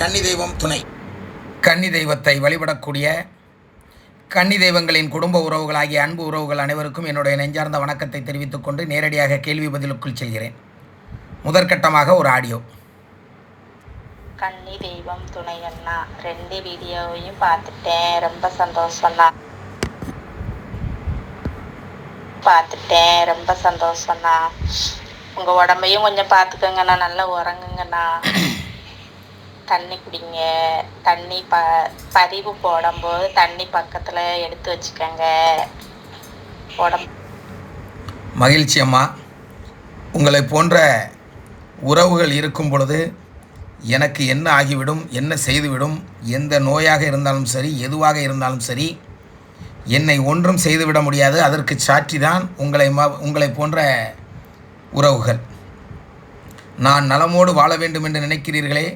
கன்னி தெய்வம் துணை. கன்னி தெய்வத்தை வழிபடக்கூடிய கன்னி தெய்வங்களின் குடும்ப உறவுகளாகிய அன்பு உறவுகள் அனைவருக்கும் என்னுடைய நெஞ்சார்ந்த வணக்கத்தை தெரிவித்துக் கொண்டு நேரடியாக கேள்வி பதிலுக்குள் செல்கிறேன். முதற்கட்டமாக ஒரு ஆடியோ. கன்னி தெய்வம் துணை அண்ணா ரெண்டு வீடியோவையும் பார்த்துட்டேன். ரொம்ப சந்தோஷம்ண்ணா. பார்த்துட்டேன். ரொம்ப சந்தோஷம்ண்ணா. உங்கள் உடம்பையும் கொஞ்சம் பார்த்துக்கோங்கண்ணா. நல்லா உறங்குங்கண்ணா. தண்ணி குடிங்க. தண்ணி ப பதிவு போடும்போது தண்ணி பக்கத்தில் எடுத்து வச்சுக்கோங்க. உடம்பு மகிழ்ச்சி அம்மா. உங்களை போன்ற உறவுகள் இருக்கும் பொழுது எனக்கு என்ன ஆகிவிடும் என்ன செய்துவிடும் எந்த நோயாக இருந்தாலும் சரி எதுவாக இருந்தாலும் சரி என்னை ஒன்றும் செய்துவிட முடியாது. அதற்கு சாட்சி தான் உங்களை ம உங்களை போன்ற உறவுகள். நான் நலமோடு வாழ வேண்டும் என்று நினைக்கிறீர்களே.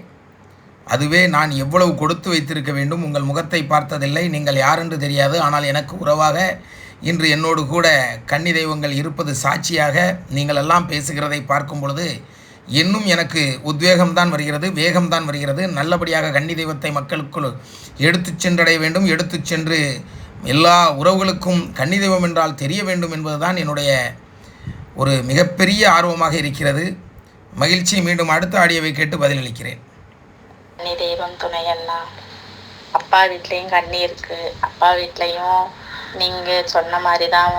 அதுவே நான் எவ்வளவு கொடுத்து வைத்திருக்க வேண்டும் உங்கள் முகத்தை பார்த்ததில்லை நீங்கள் யார் என்று தெரியாது. ஆனால் எனக்கு உறவாக இன்று என்னோடு கூட கன்னி தெய்வங்கள் இருப்பது சாட்சியாக நீங்கள் எல்லாம் பேசுகிறதை பார்க்கும் பொழுது இன்னும் எனக்கு உத்வேகம்தான் வருகிறது வேகம்தான் வருகிறது. நல்லபடியாக கன்னி தெய்வத்தை மக்களுக்குள் எடுத்துச் சென்றடைய வேண்டும். எடுத்துச் சென்று எல்லா உறவுகளுக்கும் கன்னி தெய்வம் என்றால் தெரிய வேண்டும் என்பதுதான் என்னுடைய ஒரு மிகப்பெரிய ஆர்வமாக இருக்கிறது. மகிழ்ச்சி. மீண்டும் அடுத்த ஆடியோவை கேட்டு பதிலளிக்கிறேன். கன்னி தெய்வம் துணை அண்ணா அப்பா வீட்லேயும் கண்ணி இருக்கு. அப்பா வீட்லேயும் நீங்கள் சொன்ன மாதிரி தான்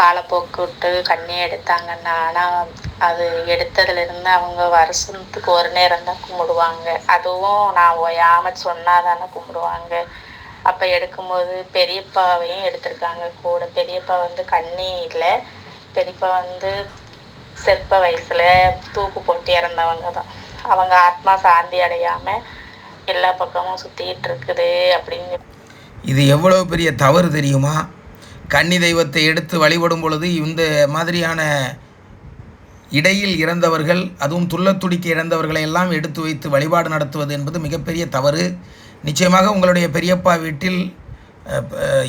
காலப்போக்கு விட்டு கண்ணி எடுத்தாங்கண்ணா ஆனால் அது எடுத்ததுலேருந்து அவங்க வருஷத்துக்கு ஒரு நேரம் தான் கும்பிடுவாங்க. அதுவும் நான் ஓயாமல் சொன்னால் தானே கும்பிடுவாங்க. அப்போ எடுக்கும்போது பெரியப்பாவையும் எடுத்திருக்காங்க கூட. பெரியப்பா வந்து கண்ணி இல்லை. பெரியப்பா வந்து செற்ப வயசில் தூக்கு போட்டு இறந்தவங்க தான். அவங்க ஆத்மா சாந்தி அடையாமல் எல்லா பக்கமும் சுற்றிக்கிட்டு இருக்குது அப்படின்னு இது எவ்வளவு பெரிய தவறு தெரியுமா? கன்னி தெய்வத்தை எடுத்து வழிபடும் பொழுது இந்த மாதிரியான இடையில் இறந்தவர்கள் அதுவும் துள்ளத்துடிக்க இறந்தவர்களை எல்லாம் எடுத்து வைத்து வழிபாடு நடத்துவது என்பது மிகப்பெரிய தவறு. நிச்சயமாக உங்களுடைய பெரியப்பா வீட்டில்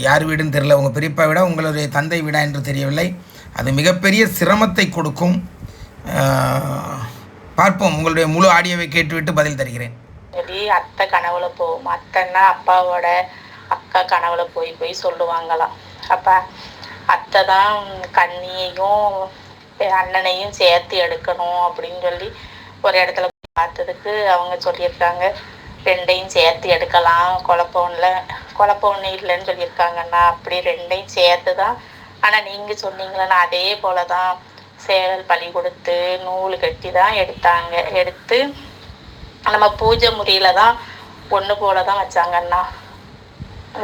யார் வீடுன்னு தெரியல உங்கள் பெரியப்பா வீடா உங்களுடைய தந்தை வீடா என்று தெரியவில்லை. அது மிகப்பெரிய சிரமத்தை கொடுக்கும். பார்ப்போம். உங்களுடைய முழு ஆடியோவை கேட்டுவிட்டு பதில் தருகிறேன். சொல்லி அத்தை கனவுல போகும் அத்தைன்னா அப்பாவோட அக்கா கனவுல போய் போய் சொல்லுவாங்களாம். அப்பா அத்தை தான் கண்ணியையும் அண்ணனையும் சேர்த்து எடுக்கணும் அப்படின்னு சொல்லி ஒரு இடத்துல பார்த்ததுக்கு அவங்க சொல்லியிருக்காங்க. ரெண்டையும் சேர்த்து எடுக்கலாம். குழப்பம் இல்லை. குழப்பம் ஒன்றும் இல்லைன்னு சொல்லியிருக்காங்கண்ணா அப்படி ரெண்டையும் சேர்த்து தான் ஆனால் நீங்கள் சொன்னீங்களேண்ணா அதே போல தான் சேவல் பழி கொடுத்து நூல் கட்டி தான் எடுத்தாங்க. எடுத்து நம்ம பூஜை முறையில தான் ஒன்று போல தான் வச்சாங்கண்ணா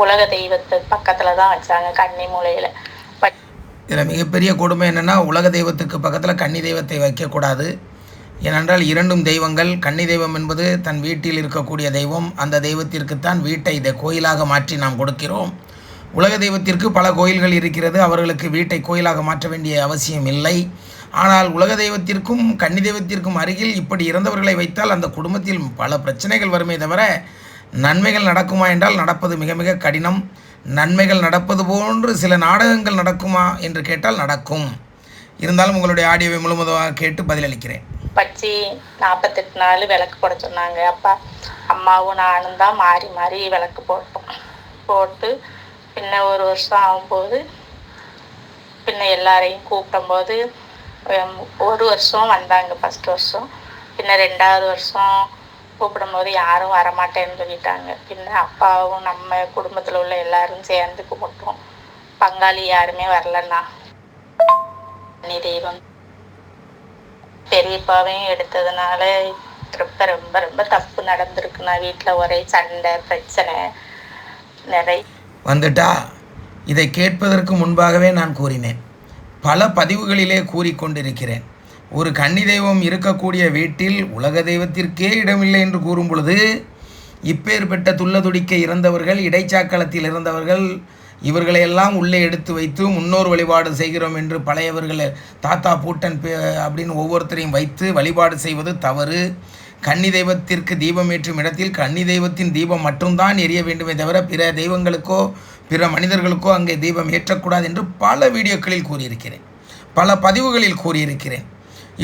உலக தெய்வத்து பக்கத்துல தான் வச்சாங்க கன்னி மூலையில. இதில் மிகப்பெரிய கொடுமை என்னென்னா உலக தெய்வத்துக்கு பக்கத்தில் கன்னி தெய்வத்தை வைக்கக்கூடாது. ஏனென்றால் இரண்டும் தெய்வங்கள் கன்னி தெய்வம் என்பது தன் வீட்டில் இருக்கக்கூடிய தெய்வம் அந்த தெய்வத்திற்குத்தான் வீட்டை இதை கோயிலாக மாற்றி நாம் கொடுக்கிறோம். உலக தெய்வத்திற்கு பல கோயில்கள் இருக்கிறது. அவர்களுக்கு வீட்டை கோயிலாக மாற்ற வேண்டிய அவசியம் இல்லை. ஆனால் உலக தெய்வத்திற்கும் கன்னி தெய்வத்திற்கும் அருகில் இப்படி இறந்தவர்களை வைத்தால் அந்த குடும்பத்தில் பல பிரச்சனைகள் வருமே தவிர நன்மைகள் நடக்குமா என்றால் நடப்பது மிக மிக கடினம். நன்மைகள் நடப்பது போன்று சில நாடகங்கள் நடக்குமா என்று கேட்டால் நடக்கும். இருந்தாலும் உங்களுடைய ஆடியோவை முழுவதுமாக கேட்டு பதிலளிக்கிறேன். பச்சி நாற்பத்தெட்டு நாள் விளக்கு போட சொன்னாங்க. அப்பா அம்மாவும் நானும் தான் மாறி மாறி விளக்கு போட்டோம். போட்டு பின்ன ஒரு வருஷம் ஆகும்போது பின்ன எல்லாரையும் கூப்பிடும்போது ஒரு வருஷம் வந்தாங்க ஃபர்ஸ்ட் வருஷம். பின்ன ரெண்டாவது வருஷம் கூப்பிடும்போது யாரும் வரமாட்டேன்னு சொல்லிட்டாங்க. பின்ன அப்பாவும் நம்ம குடும்பத்தில் உள்ள எல்லாரும் சேர்ந்து கும்பிட்டோம். பங்காளி யாருமே வரலண்ணா. நீ தெய்வம். பெரியப்பாவையும் எடுத்ததுனால ரொம்ப ரொம்ப ரொம்ப தப்பு நடந்திருக்குண்ணா. வீட்டில் ஒரே சண்டை பிரச்சனை நிறைய வந்துட்டா? இதை கேட்பதற்கு முன்பாகவே நான் கூறினேன். பல பதிவுகளிலே கூறிக்கொண்டிருக்கிறேன் ஒரு கன்னி தெய்வம் இருக்கக்கூடிய வீட்டில் உலக தெய்வத்திற்கே இடமில்லை என்று கூறும் பொழுது இப்பேற்பட்ட துள்ளதுடிக்க இறந்தவர்கள் இடைச்சாக்களத்தில் இருந்தவர்கள் இவர்களையெல்லாம் உள்ளே எடுத்து வைத்து முன்னோர் வழிபாடு செய்கிறோம் என்று பழையவர்கள் தாத்தா பூட்டன் அப்படின்னு ஒவ்வொருத்தரையும் வைத்து வழிபாடு செய்வது தவறு. கன்னி தெய்வத்திற்கு தீபம் ஏற்றும் இடத்தில் கன்னி தெய்வத்தின் தீபம் மட்டும்தான் எரிய வேண்டுமே தவிர பிற தெய்வங்களுக்கோ பிற மனிதர்களுக்கோ அங்கே தீபம் ஏற்றக்கூடாது என்று பல வீடியோக்களில் கூறியிருக்கிறேன். பல பதிவுகளில் கூறியிருக்கிறேன்.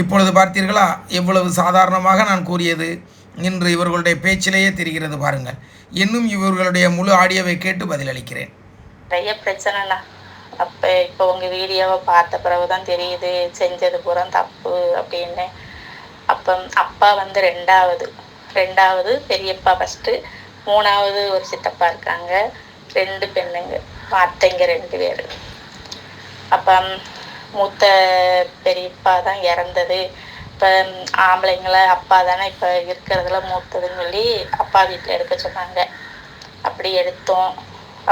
இப்பொழுது பார்த்தீர்களா எவ்வளவு சாதாரணமாக நான் கூறியது? இன்று இவர்களுடைய பேச்சிலேயே தெரிகிறது பாருங்கள். இன்னும் இவர்களுடைய முழு ஆடியோவை கேட்டு பதிலளிக்கிறேன். நிறைய பிரச்சனைண்ணா அப்போ இப்போ உங்கள் வீடியோவை பார்த்த பிறகு தான் தெரியுது செஞ்சது பூரா தப்பு அப்படின்னு. அப்போ அப்பா வந்து ரெண்டாவது. ரெண்டாவது பெரியப்பா ஃபஸ்ட்டு மூணாவது ஒரு சித்தப்பா இருக்காங்க. ரெண்டு பெண்ணுங்க. அத்தைங்க ரெண்டு பேர். அப்போ மூத்த பெரியப்பா தான் இறந்தது. இப்போ ஆம்பளைங்களை அப்பா தானே இப்போ இருக்கிறதுல மூத்ததுன்னு சொல்லி அப்பா வீட்டில் எடுக்க சொன்னாங்க. அப்படி எடுத்தோம்.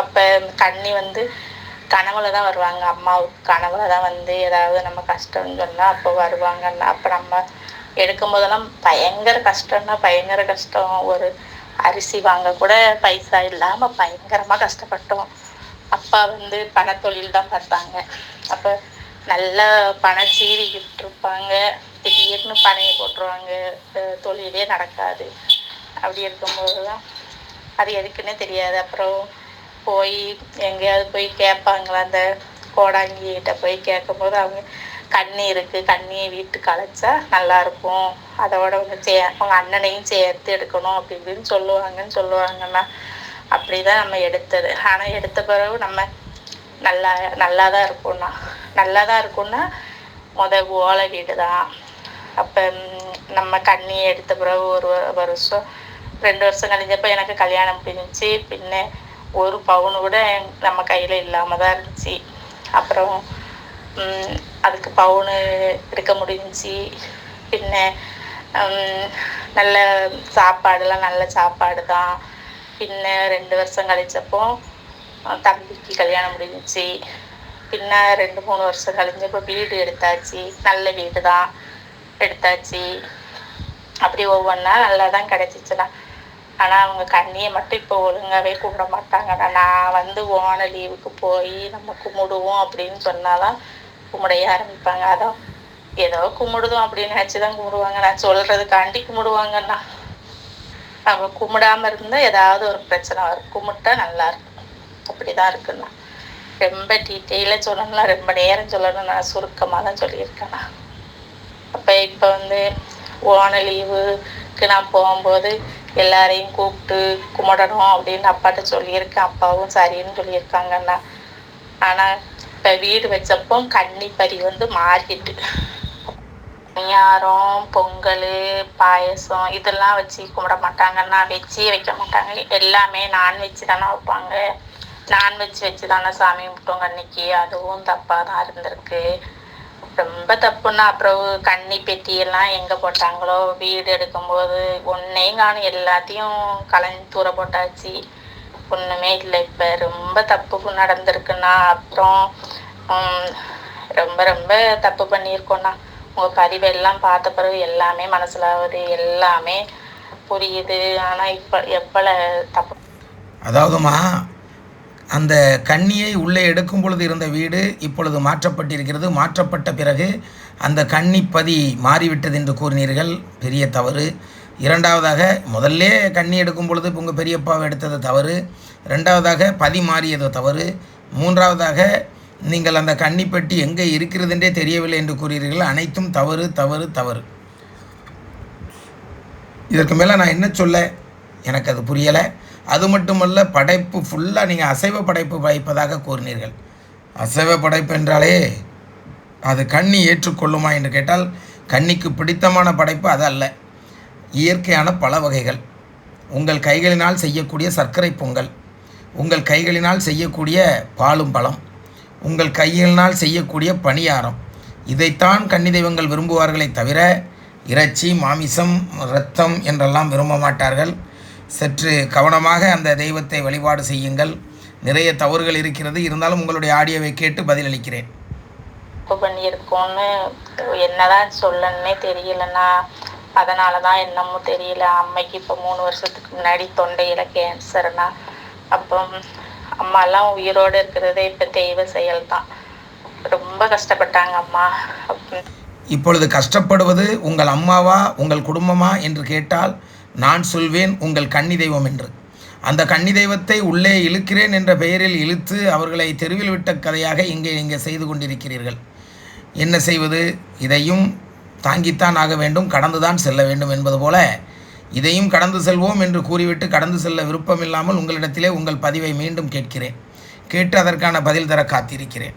அப்போ கண்ணி வந்து கனவுல தான் வருவாங்க. அம்மாவுக்கு கனவுல தான் வந்து ஏதாவது நம்ம கஷ்டம்னு சொன்னால் அப்போ வருவாங்கன்னா அப்போ நம்ம எடுக்கும் போதெல்லாம் பயங்கர கஷ்டம்னா பயங்கர கஷ்டம். ஒரு அரிசி வாங்க கூட பைசா இல்லாமல் பயங்கரமாக கஷ்டப்பட்டோம். அப்பா வந்து பணத்தொழில் தான் பார்த்தாங்க. அப்போ நல்ல பணம் சீவிக்கிட்டு இருப்பாங்க திடீர்னு பனையை போட்டுருவாங்க. தொழிலே நடக்காது. அப்படி இருக்கும்போது தான் அது எதுக்குன்னே தெரியாது. அப்புறம் போய் எங்கேயாவது போய் கேட்பாங்களா அந்த கோடாங்கிட்ட போய் கேட்கும்போது அவங்க கண்ணி இருக்கு கண்ணியை வீட்டுக்கு அழைச்சா நல்லா இருக்கும் அதோட வந்து சே அவங்க அண்ணனையும் சேர்த்து எடுக்கணும் அப்படி இப்படின்னு சொல்லுவாங்கன்னு சொல்லுவாங்கண்ணா அப்படிதான் நம்ம எடுத்தது. ஆனால் எடுத்த பிறகு நம்ம நல்லா நல்லா தான் இருக்கும்ண்ணா நல்லா தான் இருக்கும்னா முத ஓலை வீடு தான் அப்போ நம்ம கண்ணி எடுத்த பிறகு ஒரு வருஷம் ரெண்டு வருஷம் கழிஞ்சப்போ எனக்கு கல்யாணம் பிரிஞ்சு பின்ன ஒரு பவுன் கூட நம்ம கையில் இல்லாமல் தான் இருந்துச்சு. அப்புறம் அதுக்கு பவுனு எடுக்க முடிஞ்சுச்சு பின்ன நல்ல சாப்பாடுலாம் நல்ல சாப்பாடு தான் பின்ன ரெண்டு வருஷம் கழிச்சப்போ தம்பிக்கு கல்யாணம் முடிஞ்சிச்சு பின்ன ரெண்டு மூணு வருஷம் கழிஞ்சப்போ வீடு எடுத்தாச்சு. நல்ல வீடு தான் எடுத்தாச்சு. அப்படி ஒவ்வொன்றா நல்லா தான் கிடச்சிச்சுண்ணா ஆனால் அவங்க கண்ணியை மட்டும் இப்போ ஒழுங்காகவே கும்பிட மாட்டாங்கண்ணா நான் வந்து ஓன லீவுக்கு போய் நம்ம கும்பிடுவோம் அப்படின்னு சொன்னாதான் கும்பிடைய ஆரம்பிப்பாங்க. அதான் ஏதோ கும்பிடுதோம் அப்படின்னு நினச்சிதான் கும்பிடுவாங்க. நான் சொல்கிறதுக்காண்டி கும்பிடுவாங்கண்ணா நம்ம கும்பிடாம இருந்தால் ஏதாவது ஒரு பிரச்சனை வரும். கும்பிட்டா நல்லா இருக்கும். அப்படிதான் இருக்குண்ணா ரொம்ப டீட்டெயிலாக சொல்லணும்னா ரொம்ப நேரம் சொல்லணும் நான் சுருக்கமாக தான் சொல்லியிருக்கேண்ணா அப்போ இப்போ வந்து ஓன லீவுக்கு நான் போகும்போது எல்லாரையும் கூப்பிட்டு கும்பிடணும் அப்படின்னு அப்பாட்ட சொல்லியிருக்கேன். அப்பாவும் சரின்னு சொல்லியிருக்காங்கண்ணா ஆனால் இப்போ வீடு வச்சப்போ கன்னிப்பறி வந்து மாறிட்டு பணியாரம் பொங்கல் பாயசம் இதெல்லாம் வச்சு கும்பிட மாட்டாங்கன்னா வெஜ்ஜே வைக்க மாட்டாங்க. எல்லாமே நான்வெஜ் தானே வைப்பாங்க. நான்வெஜ் வச்சு தானே சாமி கும்பிட்டோங்க அன்னைக்கு. அதுவும் தப்பாக தான் இருந்திருக்கு. ரொம்ப தப்புன்னா அப்புறம் கன்னி பெட்டி எல்லாம் எங்கே போட்டாங்களோ? வீடு எடுக்கும்போது ஒன்றையும் காணும். எல்லாத்தையும் கலைஞ்சு தூர போட்டாச்சு. ஒன்றுமே இல்லை. இப்போ ரொம்ப தப்பு நடந்திருக்குண்ணா அப்புறம் ரொம்ப ரொம்ப தப்பு பண்ணியிருக்கோண்ணா உங்கள் பதிவெல்லாம் பார்த்த பிறகு எல்லாமே மனசில் ஆகுது எல்லாமே புரியுது. ஆனால் இப்போ எவ்வளோ தப்பு அதாவதுமா அந்த கண்ணியை உள்ளே எடுக்கும் பொழுது இருந்த வீடு இப்பொழுது மாற்றப்பட்டிருக்கிறது. மாற்றப்பட்ட பிறகு அந்த கன்னிப்பதி மாறிவிட்டது என்று கூறினீர்கள். பெரிய தவறு. இரண்டாவதாக முதல்ல கண்ணி எடுக்கும் பொழுது இப்போ உங்கள் பெரியப்பாவை எடுத்தது தவறு. ரெண்டாவதாக பதி மாறியது தவறு. மூன்றாவதாக நீங்கள் அந்த கன்னிப்பெட்டி எங்கே இருக்கிறதுன்றே தெரியவில்லை என்று கூறுகிறீர்கள். அனைத்தும் தவறு தவறு தவறு. இதற்கு மேலே நான் என்ன சொல்ல? எனக்கு அது புரியலை. அது மட்டுமல்ல படைப்பு ஃபுல்லாக நீங்கள் அசைவ படைப்பு வைப்பதாக கூறினீர்கள். அசைவ படைப்பு என்றாலே அது கண்ணி ஏற்றுக்கொள்ளுமா என்று கேட்டால் கண்ணிக்கு பிடித்தமான படைப்பு அது அல்ல. இயற்கையான பல வகைகள். உங்கள் கைகளினால் செய்யக்கூடிய சர்க்கரை பொங்கல் உங்கள் கைகளினால் செய்யக்கூடிய பாலும் பழம் உங்கள் கைகளினால் செய்யக்கூடிய பணியாரம். இதைத்தான் கன்னி தெய்வங்கள் விரும்புவார்களே தவிர இறைச்சி மாமிசம் இரத்தம் என்றெல்லாம் விரும்ப மாட்டார்கள். சற்று கவனமாக அந்த தெய்வத்தை வழிபாடு செய்யுங்கள். நிறைய தவறுகள் இருக்கிறது. இருந்தாலும் உங்களுடைய ஆடியோவை கேட்டு பதிலளிக்கிறேன். பண்ணியிருக்கோன்னு என்னதான் சொல்லணுன்னே தெரியலண்ணா. அதனால தான் என்னமோ தெரியல. அம்மைக்கு இப்போ மூணு வருஷத்துக்கு முன்னாடி தொண்டையில் கேன்சர்னா அப்போ அம்மாலாம் உயிரோடு இருக்கிறதே இப்போ தெய்வ செயல் தான் ரொம்ப கஷ்டப்பட்டாங்க அம்மா. இப்பொழுது கஷ்டப்படுவது உங்கள் அம்மாவா உங்கள் குடும்பமா என்று கேட்டால் நான் சொல்வேன் உங்கள் கன்னி தெய்வம் என்று. அந்த கன்னி தெய்வத்தை உள்ளே இழுக்கிறேன் என்ற பெயரில் இழுத்து அவர்களை தெருவில் விட்ட கதையாக இங்கே இங்கே செய்து கொண்டிருக்கிறீர்கள். என்ன செய்வது? இதையும் தாங்கித்தான் ஆக வேண்டும் கடந்துதான் செல்ல வேண்டும் என்பது போல இதையும் கடந்து செல்வோம் என்று கூறிவிட்டு கடந்து செல்ல விருப்பமில்லாமல் உங்களிடத்திலே உங்கள் பதிவை மீண்டும் கேட்கிறேன். கேட்டு அதற்கான பதில் தர காத்திருக்கிறேன்.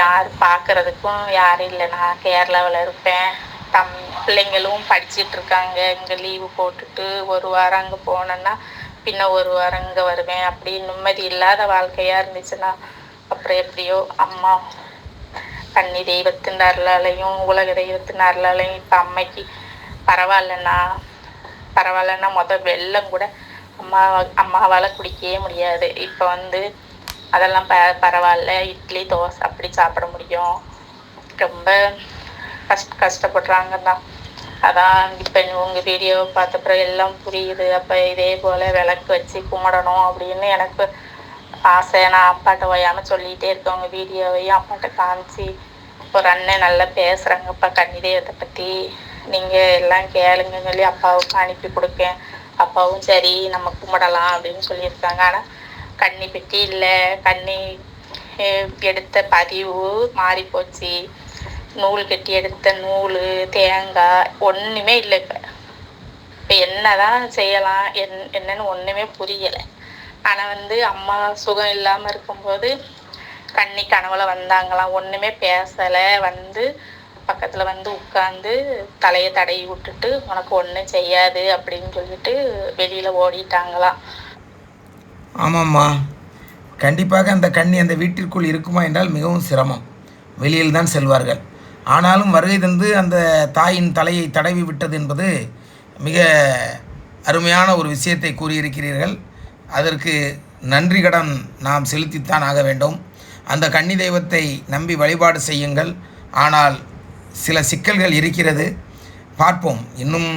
யார் பார்க்கறதுக்கும் யாரும் இல்லை. நான் கேரளாவில் இருப்பேன். தம் பிள்ளைங்களும் படிச்சிட்டு இருக்காங்க. இங்கே லீவு போட்டுட்டு ஒரு வாரம் அங்கே போனேன்னா பின்ன ஒரு வாரம் இங்கே வருவேன். அப்படி நிம்மதி இல்லாத வாழ்க்கையாக இருந்துச்சுன்னா அப்புறம் எப்படியோ அம்மா கன்னி தெய்வத்தின் அருளாலையும் உலக தெய்வத்தின் அருளாலையும் இப்போ அம்மைக்கு பரவாயில்லண்ணா பரவாயில்லன்னா முத வெள்ளம் கூட அம்மா அம்மாவால் குடிக்கவே முடியாது. இப்போ வந்து அதெல்லாம் ப பரவாயில்ல. இட்லி தோசை அப்படி சாப்பிட முடியும். ரொம்ப கஷ்ட கஷ்டப்படுறாங்க தான் அதான் இப்போ உங்கள் வீடியோ பார்த்தப்பறம் எல்லாம் புரியுது. அப்போ இதே போல் விளக்கு வச்சு கும்பிடணும் அப்படின்னு எனக்கு ஆசை. நான் அப்பாட்ட ஓயாமல் சொல்லிகிட்டே இருக்கேன் உங்கள் வீடியோவையும் அப்பாட்ட காமிச்சு ஒரு அண்ணன் நல்லா பேசுகிறாங்கப்பா கன்னி தெய்வத்தை பற்றி நீங்கள் எல்லாம் கேளுங்கன்னு சொல்லி அப்பாவுக்கு அனுப்பி கொடுக்கேன். அப்பாவும் சரி நம்ம கும்பிடலாம் அப்படின்னு சொல்லியிருக்காங்க. ஆனால் கன்னி பெட்டி இல்லை. கன்னி எடுத்த பதிவு மாறி போச்சு. நூல் கட்டி எடுத்த நூல் தேங்காய் ஒன்றுமே இல்லை இப்போ. இப்போ என்னதான் செய்யலாம்? என் என்னன்னு ஒன்றுமே புரியலை. ஆனால் வந்து அம்மா சுகம் இல்லாமல் இருக்கும்போது கண்ணி கனவுல வந்தாங்களாம். ஒன்றுமே பேசலை. வந்து பக்கத்தில் வந்து உட்காந்து தலையை தடவி விட்டுட்டு உனக்கு ஒன்றும் செய்யாது அப்படின்னு சொல்லிட்டு வெளியில் ஓடிட்டாங்களாம். ஆமாம்மா. கண்டிப்பாக அந்த கண்ணி அந்த வீட்டிற்குள் இருக்குமா என்றால் மிகவும் சிரமம். வெளியில் தான் செல்வார்கள். ஆனாலும் வருகை தந்து அந்த தாயின் தலையை தடவி விட்டது என்பது மிக அருமையான ஒரு விஷயத்தை கூறியிருக்கிறீர்கள். அதற்கு நன்றி கடன் நாம் செலுத்தித்தான் ஆக வேண்டும். அந்த கன்னி தெய்வத்தை நம்பி வழிபாடு செய்யுங்கள். ஆனால் சில சிக்கல்கள் இருக்கிறது. பார்ப்போம். இன்னும்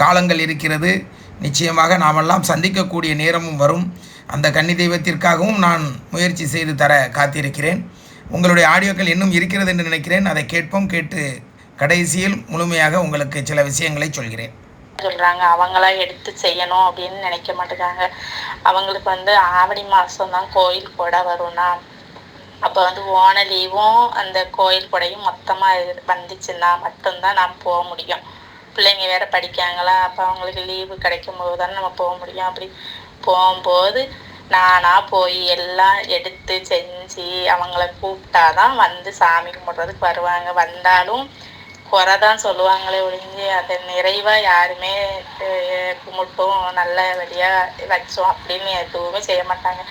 காலங்கள் இருக்கிறது. நிச்சயமாக நாமெல்லாம் சந்திக்கக்கூடிய நேரமும் வரும். அந்த கன்னி தெய்வத்திற்காகவும் நான் முயற்சி செய்து தர காத்திருக்கிறேன். உங்களுடைய ஆடியோக்கள் இன்னும் இருக்கிறது என்று நினைக்கிறேன். அதை கேட்போம். கேட்டு கடைசியில் முழுமையாக உங்களுக்கு சில விஷயங்களை சொல்கிறேன். சொல்கிறாங்க அவங்களா எடுத்து செய்யணும் அப்படின்னு நினைக்க மாட்டேங்கிறாங்க அவங்களுக்கு வந்து ஆவணி மாதம் தான் கோயில் கூட வரும்னா. அப்போ வந்து ஓன லீவும் அந்த கோயில் கொடையும் மொத்தமா இரு- வந்துச்சுன்னா மட்டும்தான் நாம் போக முடியும். பிள்ளைங்க வேற படிக்காங்களா அப்போ அவங்களுக்கு லீவு கிடைக்கும் போது தானே நம்ம போக முடியும். அப்படி போகும்போது நானா போய் எல்லாம் எடுத்து செஞ்சு அவங்கள கூப்பிட்டாதான் வந்து சாமி கும்பிட்றதுக்கு வருவாங்க. வந்தாலும் குறை தான் சொல்லுவாங்களே ஒழிஞ்சு அதை நிறைவா யாருமே கும்பிட்டோம் நல்ல வழியாக வச்சோம் அப்படின்னு எதுவுமே செய்ய மாட்டாங்க.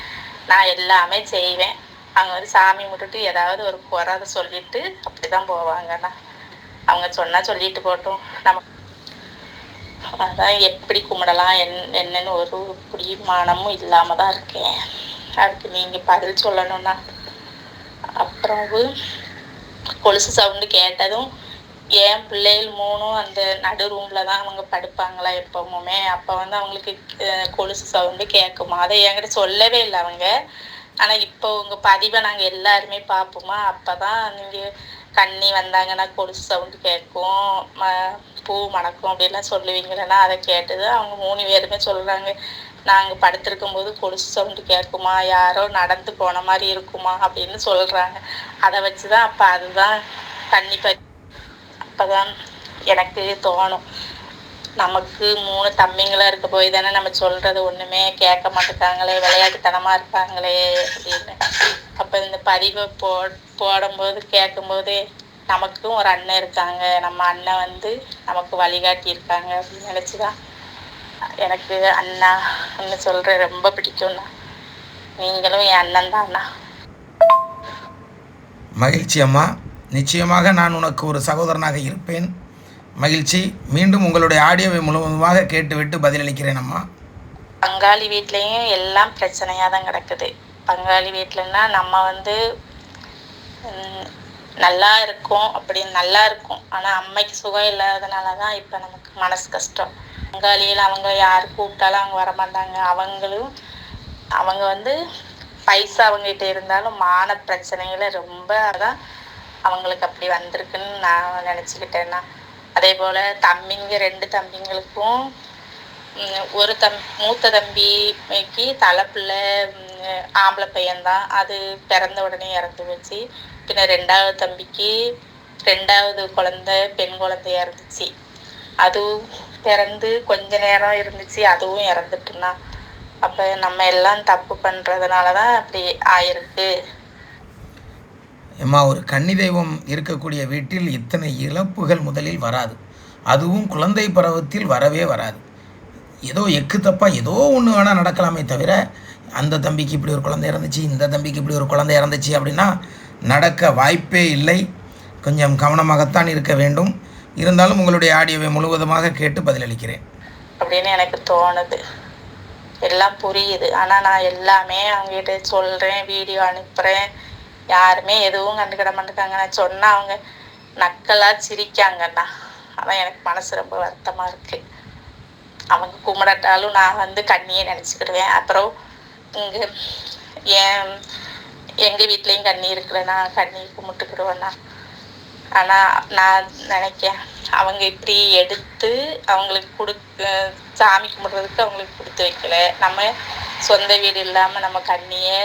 நான் எல்லாமே செய்வேன். அவங்க வந்து சாமி கும்பிட்டுட்டு ஏதாவது ஒரு குறை சொல்லிட்டு அப்படிதான் போவாங்கண்ணா. அவங்க சொன்னா சொல்லிட்டு போட்டோம். நம்ம அதான் எப்படி கும்பிடலாம் என் என்னன்னு ஒரு புரிமானமும் இல்லாம தான் இருக்கேன். அதுக்கு நீங்க பதில் சொல்லணும்னா அப்புறம் கொலுசு சவுண்டு கேட்டதும் என் பிள்ளைகள் மூணும் அந்த நடு ரூம்ல தான் அவங்க படுப்பாங்களா எப்பவுமே. அப்போ வந்து அவங்களுக்கு கொலுசு சவுண்டு கேட்குமா? அதை என்கிட்ட சொல்லவே இல்லை அவங்க. ஆனா இப்போ உங்க பதிவை நாங்க எல்லாருமே பார்ப்போமா அப்பதான் நீங்க கண்ணி வந்தாங்கன்னா கொலுசு சவுண்டு கேட்கும் ம- பூ மணக்கும் அப்படிலாம் சொல்லுவீங்களேன்னா அதை கேட்டது அவங்க மூணு பேருமே சொல்றாங்க நாங்க படுத்திருக்கும் போது கொலுசு சவுண்டு கேட்குமா? யாரோ நடந்து போன மாதிரி இருக்குமா? அப்படின்னு சொல்றாங்க. அதை வச்சுதான் அப்ப அதுதான் தண்ணி பறி அப்பதான் எனக்கு தோணும். நமக்கு மூணு தம்பிங்களா இருக்க போய் தானே நம்ம சொல்றது ஒண்ணுமே கேட்க மாட்டேங்காங்களே விளையாட்டுத்தனமா இருப்பாங்களே அப்படின்னு. அப்ப இந்த பதிவை போ போடும்போது கேட்கும்போது நமக்கும் ஒரு அண்ணன் இருக்காங்க. நம்ம அண்ணன் வந்து நமக்கு வழிகாட்டி இருக்காங்க அப்படின்னு நினைச்சுதான் எனக்கு அண்ணா அண்ணன் சொல்ற ரொம்ப பிடிக்கும்ண்ணா. நீங்களும் என் அண்ணன் தான்ண்ணா. மகிழ்ச்சி அம்மா. நிச்சயமாக நான் உனக்கு ஒரு சகோதரனாக இருப்பேன். மகிழ்ச்சி. மீண்டும் உங்களுடைய ஆடியோவை முழுவதுமாக கேட்டுவிட்டு பதிலளிக்கிறேன் அம்மா. பங்காளி வீட்லேயும் எல்லாம் பிரச்சனையாக தான் கிடக்குது. பங்காளி வீட்டிலன்னா நம்ம வந்து நல்லா இருக்கும் அப்படின்னு நல்லா இருக்கும். ஆனால் அம்மைக்கு சுகம் இல்லாதனால தான் இப்போ நமக்கு மனசு கஷ்டம். பங்காளியில் அவங்க யார் கூப்பிட்டாலும் அவங்க வரமாட்டாங்க அவங்களும் அவங்க வந்து பைசா அவங்ககிட்ட இருந்தாலும் மான பிரச்சனைகளை ரொம்ப தான் அவங்களுக்கு அப்படி வந்திருக்குன்னு நான் நினச்சிக்கிட்டேன்னா. அதே போல் தம்பிங்க ரெண்டு தம்பிங்களுக்கும் ஒரு தம் மூத்த தம்பிக்கு தலைப்பிள்ளை ஆம்பளை பையன்தான். அது பிறந்த உடனே இறந்து போச்சு. பின்ன ரெண்டாவது தம்பிக்கு ரெண்டாவது குழந்தை பெண் குழந்தையா இருந்துச்சு. அதுவும் பிறந்து கொஞ்ச நேரம் இருந்துச்சு. அதுவும் இறந்துட்டுனா அப்போ நம்ம எல்லாம் தப்பு பண்ணுறதுனால தான் அப்படி ஆயிருக்கு. அம்மா ஒரு கன்னி தெய்வம் இருக்கக்கூடிய வீட்டில் இத்தனை இழப்புகள் முதலில் வராது. அதுவும் குழந்தை பருவத்தில் வரவே வராது. ஏதோ எக்கு தப்பா ஏதோ ஒன்று வேணால் நடக்கலாமே தவிர அந்த தம்பிக்கு இப்படி ஒரு குழந்தை இறந்துச்சு இந்த தம்பிக்கு இப்படி ஒரு குழந்தை இறந்துச்சு அப்படின்னா நடக்க வாய்ப்பே இல்லை. கொஞ்சம் கவனமாகத்தான் இருக்க வேண்டும். இருந்தாலும் உங்களுடைய ஆடியோவை முழுவதுமாக கேட்டு பதிலளிக்கிறேன். அப்படின்னு எனக்கு தோணுது. எல்லாம் புரியுது. ஆனால் நான் எல்லாமே அவங்ககிட்ட சொல்கிறேன் வீடியோ அனுப்புகிறேன் யாருமே எதுவும் கண்டுக்கிட மாட்டேங்காங்க. நான் சொன்னால் அவங்க நக்கலாக சிரிக்காங்கண்ணா. அதான் எனக்கு மனசு ரொம்ப வருத்தமாக இருக்குது அவங்க கும்பிடட்டாலும் நான் வந்து கண்ணியே நினச்சிக்கிடுவேன். அப்புறம் இங்கே என் எங்கள் வீட்லேயும் கண்ணி இருக்குல்லண்ணா கண்ணி கும்பிட்டுக்கிடுவேண்ணா. ஆனால் நான் நினைக்கேன் அவங்க இப்படி எடுத்து அவங்களுக்கு கொடுக்க சாமி கும்பிட்றதுக்கு அவங்களுக்கு கொடுத்து வைக்கல. நம்ம சொந்த வீடு இல்லாமல் நம்ம கண்ணியை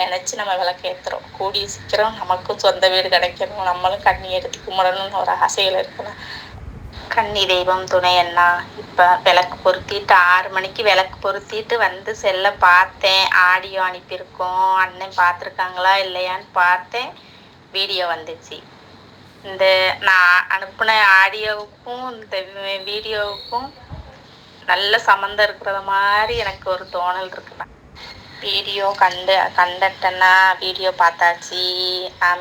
நினச்சி நம்ம விளக்கேற்றுறோம் கூடிய சீக்கிரம் நமக்கும் சொந்த வீடு கிடைக்கணும். நம்மளும் கண்ணி எடுத்து கும்பிடணும்னு ஒரு ஆசையில் இருக்கணும். கண்ணி தெய்வம் துணை என்ன இப்போ விளக்கு பொருத்திட்டு ஆறு மணிக்கு விளக்கு பொருத்திட்டு வந்து செல்ல பார்த்தேன். ஆடியோ அனுப்பியிருக்கோம். அண்ணன் பார்த்துருக்காங்களா இல்லையான்னு பார்த்தேன். வீடியோ வந்துச்சு. இந்த நான் அனுப்பின ஆடியோவுக்கும் இந்த வீடியோவுக்கும் நல்ல சம்மந்தம் இருக்கிறத மாதிரி எனக்கு ஒரு தோணல் இருக்குண்ணா வீடியோ கண்டு கண்டுட்டேன்னா வீடியோ பார்த்தாச்சு.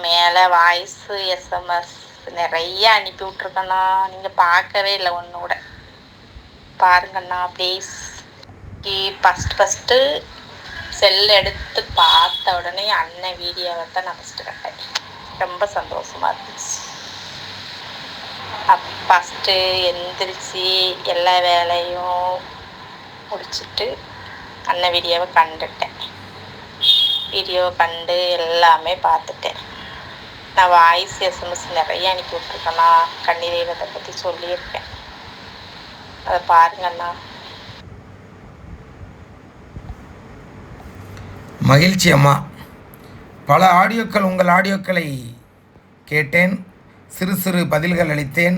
மேலே வாய்ஸு எஸ்எம்எஸ் நிறைய அனுப்பி விட்ருக்கண்ணா நீங்கள் பார்க்கவே இல்லை ஒன்று கூட. பாருங்கண்ணா ப்ளீஸ் ஃபஸ்ட் ஃபஸ்ட்டு செல் எடுத்து பார்த்த உடனே அண்ணன் வீடியோவை தான் நான் ஃபஸ்ட்டு கட்டேன். ரொம்ப சந்தோஷமாக இருந்துச்சு. அப் ஃபஸ்ட்டு எந்திரிச்சு எல்லா வேலையும் முடிச்சிட்டு அண்ணன் வீடியோவை கண்டுட்டேன். வீடியோவை கண்டு எல்லாமே பார்த்துட்டேன். நான் வாய்ஸ் எஸ்எம்எஸ் நிறைய அனுப்பி விட்ருக்கேண்ணா கன்னி தெய்வத்தை பற்றி சொல்லியிருக்கேன். அதை பாருங்கண்ணா மகிழ்ச்சி அம்மா. பல ஆடியோக்கள் உங்கள் ஆடியோக்களை கேட்டேன். சிறு சிறு பதில்கள் அளித்தேன்.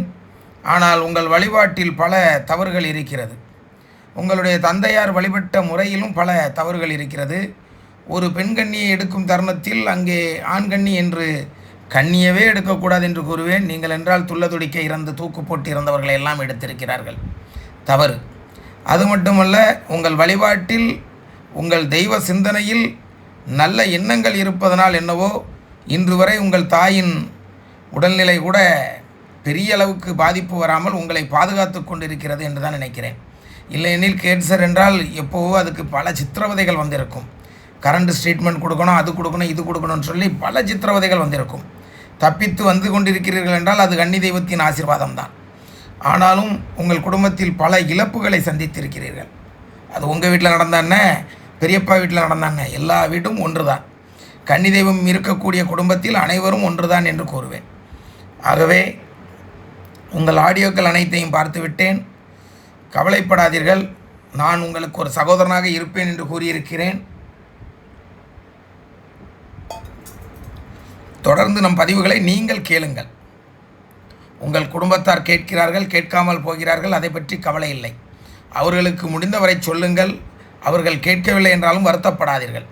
ஆனால் உங்கள் வழிபாட்டில் பல தவறுகள் இருக்கிறது. உங்களுடைய தந்தையார் வழிபட்ட முறையிலும் பல தவறுகள் இருக்கிறது. ஒரு பெண் கண்ணியை எடுக்கும் தருணத்தில் அங்கே ஆண் கண்ணி என்று கண்ணியவே எடுக்கக்கூடாது என்று கூறுவேன். நீங்கள் என்றால் துள்ள துடிக்க இறந்து தூக்கு போட்டு இறந்தவர்களை எல்லாம் எடுத்திருக்கிறார்கள். தவறு. அது மட்டுமல்ல உங்கள் வழிபாட்டில் உங்கள் தெய்வ சிந்தனையில் நல்ல எண்ணங்கள் இருப்பதனால் என்னவோ இன்று வரை உங்கள் தாயின் உடல்நிலை கூட பெரிய அளவுக்கு பாதிப்பு வராமல் உங்களை பாதுகாத்து கொண்டிருக்கிறது என்று தான் நினைக்கிறேன். இல்லையெனில் கேன்சர் என்றால் எப்போவோ அதுக்கு பல சித்திரவதைகள் வந்திருக்கும். கரண்ட் ஸ்டேட்மெண்ட் கொடுக்கணும் அது கொடுக்கணும் இது கொடுக்கணும்னு சொல்லி பல சித்திரவதைகள் வந்திருக்கும். தப்பித்து வந்து கொண்டிருக்கிறீர்கள் என்றால் அது கன்னி தெய்வத்தின் ஆசீர்வாதம் தான். ஆனாலும் உங்கள் குடும்பத்தில் பல இழப்புகளை சந்தித்திருக்கிறீர்கள். அது உங்கள் வீட்டில் நடந்தானே பெரியப்பா வீட்டில் நடந்தானே எல்லா வீட்டும் ஒன்று தான் கன்னி தெய்வம் இருக்கக்கூடிய குடும்பத்தில் அனைவரும் ஒன்றுதான் என்று கூறுவேன். ஆகவே உங்கள் ஆடியோக்கள் அனைத்தையும் பார்த்து விட்டேன் கவலைப்படாதீர்கள். நான் உங்களுக்கு ஒரு சகோதரனாக இருப்பேன் என்று கூறியிருக்கிறேன். தொடர்ந்து நம் பதிவுகளை நீங்கள் கேளுங்கள். உங்கள் குடும்பத்தார் கேட்கிறார்கள் கேட்காமல் போகிறார்கள் அதை பற்றி கவலை இல்லை. அவர்களுக்கு முடிந்தவரை சொல்லுங்கள். அவர்கள் கேட்கவில்லை என்றாலும் வருத்தப்படாதீர்கள்.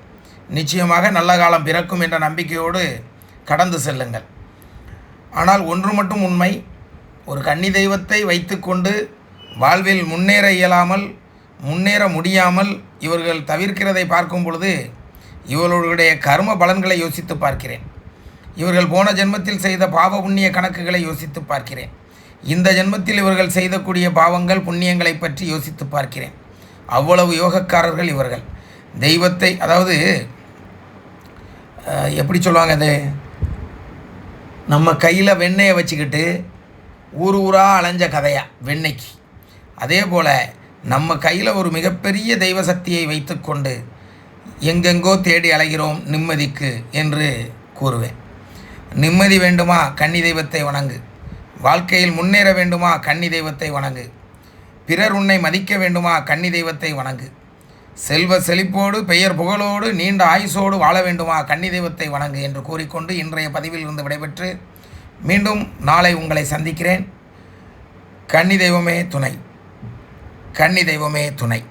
நிச்சயமாக நல்ல காலம் பிறக்கும் என்ற நம்பிக்கையோடு கடந்து செல்லுங்கள். ஆனால் ஒன்று மட்டும் உண்மை. ஒரு கன்னி தெய்வத்தை வைத்துக்கொண்டு வாழ்வில் முன்னேற இயலாமல் முன்னேற முடியாமல் இவர்கள் தவிர்க்கிறதை பார்க்கும் பொழுது இவர்களுடைய கர்ம பலன்களை யோசித்து பார்க்கிறேன். இவர்கள் போன ஜென்மத்தில் செய்த பாவ புண்ணிய கணக்குகளை யோசித்து பார்க்கிறேன். இந்த ஜென்மத்தில் இவர்கள் செய்தக்கூடிய பாவங்கள் புண்ணியங்களை பற்றி யோசித்து பார்க்கிறேன். அவ்வளவு யோகக்காரர்கள் இவர்கள். தெய்வத்தை அதாவது எப்படி சொல்லுவாங்க அது? நம்ம கையில் வெண்ணெயை வச்சுக்கிட்டு ஊர் ஊராக அலைஞ்ச கதையாக வெண்ணெய்க்கு. அதே போல் நம்ம கையில் ஒரு மிகப்பெரிய தெய்வ சக்தியை வைத்துக்கொண்டு எங்கெங்கோ தேடி அலைகிறோம் நிம்மதிக்கு என்று கூறுவேன். நிம்மதி வேண்டுமா? கன்னி தெய்வத்தை வணங்கு. வாழ்க்கையில் முன்னேற வேண்டுமா? கன்னி தெய்வத்தை வணங்கு. பிறர் உன்னை மதிக்க வேண்டுமா? கன்னி தெய்வத்தை வணங்கு. செல்வ செழிப்போடு பெயர் புகழோடு நீண்ட ஆயுசோடு வாழ வேண்டுமா? கன்னி தெய்வத்தை வணங்கு என்று கூறிக்கொண்டு இன்றைய பதிவில் இருந்து விடைபெற்று மீண்டும் நாளை உங்களை சந்திக்கிறேன். கன்னி தெய்வமே துணை. கன்னி தெய்வமே துணை.